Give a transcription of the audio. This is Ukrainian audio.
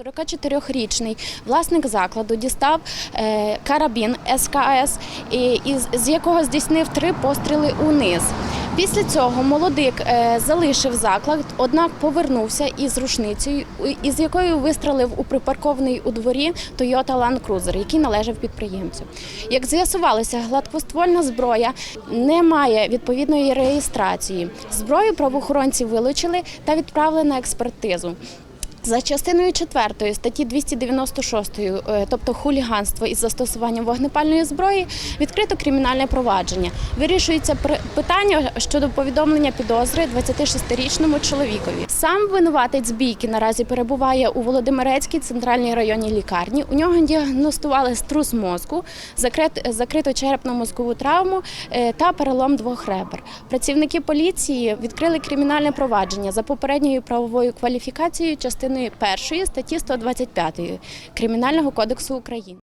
44-річний власник закладу дістав е, карабін СКС, з якого здійснив три постріли униз. Після цього молодик е, залишив заклад, однак повернувся із рушницею, із якою вистрелив у припаркований у дворі Toyota Land Cruiser, який належав підприємцю. Як з'ясувалося, гладкоствольна зброя не має відповідної реєстрації. Зброю правоохоронці вилучили та відправили на експертизу. За частиною 4 статті 296, е, тобто хуліганство із застосуванням вогнепальної зброї, відкрито кримінальне провадження. Вирішується питання щодо повідомлення підозри 26-річному чоловікові. Сам винуватець бійки наразі перебуває у Володимирецькій центральній районній лікарні. У нього діагностували струс мозку, закрит- закриту черепно-мозкову травму е, та перелом двох ребер. Працівники поліції відкрили кримінальне провадження за попередньою правовою кваліфікацією частиною першої статті 125 Кримінального кодексу України.